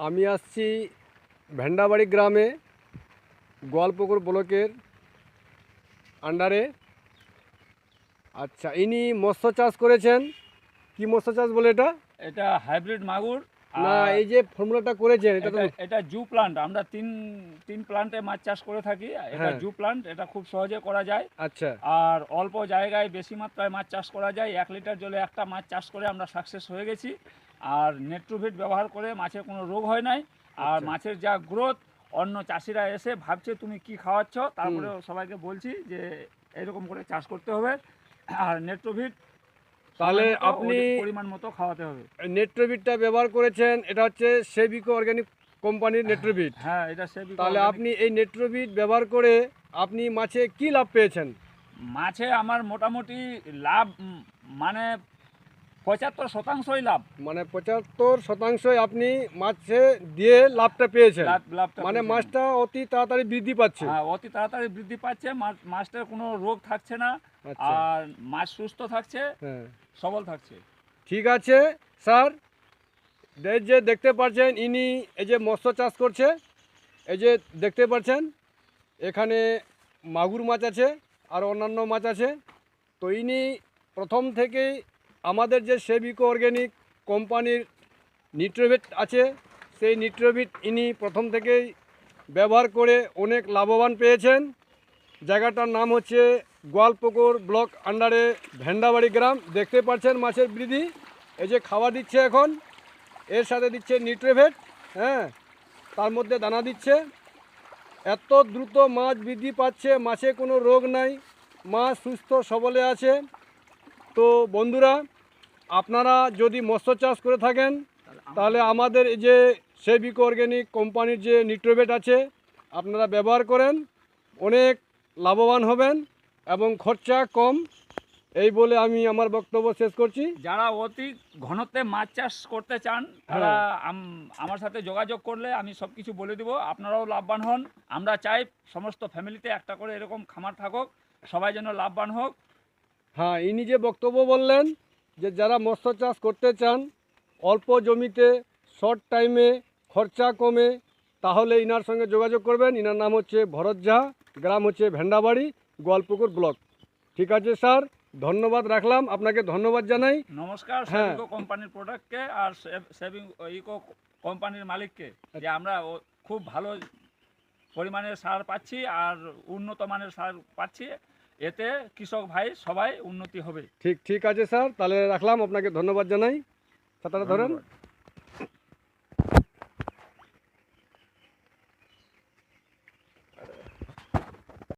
আমি আসছি ভেন্ডাবাড়ি গ্রামে গোয়ালপুকুর ব্লকের আন্ডারে আচ্ছা ইনি মৎস্য চাষ করেছেন। কি মৎস্য চাষ বলে এটা? এটা হাইব্রিড মাগুর না এই যে ফর্মুলাটা করেছেন এটা এটা- জু প্লান্ট আমরা তিন তিন প্লান্টে মাছ চাষ করে থাকি এটা হ্যাঁ। জু প্লান্ট এটা খুব সহজে করা যায়। আচ্ছা। আর অল্প জায়গায় বেশি মাত্রায় মাছ চাষ করা যায় এক লিটার জলে একটা মাছ চাষ করে আমরা সাকসেস হয়ে গেছি। আর নেট্রোভিট ব্যবহার করে মাছের কোনো রোগ হয় নাই। আর আচ্ছা। মাছের যা গ্রোথ অন্য চাষিরা এসে ভাবছে তুমি কি খাওয়াচ্ছ? তারপরে সবাইকে বলছি যে এরকম করে চাষ করতে হবে। আর নেট্রোভিট তাহলে আপনি- পরিমাণ মতো খাওয়াতে হবে। নেট্রোবিটটা ব্যবহার করেছেন এটা হচ্ছে সেবিকো অর্গানিক কোম্পানির নেট্রোবিট হ্যাঁ এটা সে তাহলে আপনি এই নেট্রোবিট ব্যবহার করে আপনি মাছে কি লাভ পেয়েছেন? মাছে আমার মোটামুটি লাভ মানে পঁচাত্তর শতাংশই লাভ। মানে পঁচাত্তর শতাংশই আপনি মাছে দিয়ে লাভটা পেয়েছেন। মানে মাছটা অতি তাড়াতাড়ি বৃদ্ধি পাচ্ছে। হ্যাঁ অতি তাড়াতাড়ি বৃদ্ধি পাচ্ছে মাছ- মাছটার কোনো রোগ থাকছে না আচ্ছা। আর মাছ সুস্থ থাকছে হ্যাঁ। সবল থাকছে। ঠিক আছে স্যার। এই যে দেখতে পাচ্ছেন ইনি এই যে মৎস্য চাষ করছে এই যে দেখতে পাচ্ছেন এখানে মাগুর মাছ আছে আর অন্যান্য মাছ আছে। তো ইনি প্রথম থেকেই আমাদের যে সেবিকো অর্গ্যানিক কোম্পানির নিট্রোভিট আছে, সেই নিট্রোভিট ইনি প্রথম থেকেই ব্যবহার করে অনেক লাভবান পেয়েছেন। জায়গাটার নাম হচ্ছে গোয়ালপুকুর ব্লক আন্ডারে ভেন্ডাবাড়ি গ্রাম। দেখতে পাচ্ছেন মাছের বৃদ্ধি। এই যে খাওয়া দিচ্ছে এখন, এর সাথে দিচ্ছে নিট্রেভেট হ্যাঁ তার মধ্যে দানা দিচ্ছে। এত দ্রুত মাছ বৃদ্ধি পাচ্ছে, মাছে কোনো রোগ নাই। মাছ সুস্থ সবলে আছে। তো বন্ধুরা আপনারা যদি মৎস্য চাষ করে থাকেন তাহলে আমাদের এই যে সেবিক অর্গ্যানিক কোম্পানির যে নিট্রোভেট আছে আপনারা ব্যবহার করেন অনেক লাভবান হবেন এবং খরচা কম। এই বলে আমি আমার বক্তব্য শেষ করছি। যারা অতি ঘনত্বে মাছ চাষ করতে চান তারা আমার সাথে যোগাযোগ করলে আমি সব কিছু বলে দিব। আপনারাও লাভবান হন। আমরা চাই সমস্ত ফ্যামিলিতে একটা করে এরকম খামার থাকুক। সবাই যেন লাভবান হোক। হ্যাঁ ইনি যে বক্তব্য বললেন যে যারা মৎস্য চাষ করতে চান অল্প জমিতে শর্ট টাইমে খরচা কমে তাহলে ইনার সঙ্গে যোগাযোগ করবেন। ইনার নাম হচ্ছে ভরত ঝা গ্রাম হচ্ছে ভেন্ডাবাড়ি গোয়ালপুকুর ব্লক। ঠিক আছে স্যার ধন্যবাদ রাখলাম আপনাকে ধন্যবাদ জানাই। নমস্কার হ্যাঁ। কোম্পানির প্রোডাক্টকে আর সেভিং ইকো কোম্পানির মালিককে যে আমরা খুব ভালো পরিমাণের সার পাচ্ছি আর উন্নত মানের সার পাচ্ছি। এতে কৃষক ভাই সবাই উন্নতি হবে। ঠিক ঠিক আছে স্যার তাহলে রাখলাম আপনাকে ধন্যবাদ জানাই। খাতাটা ধরেন।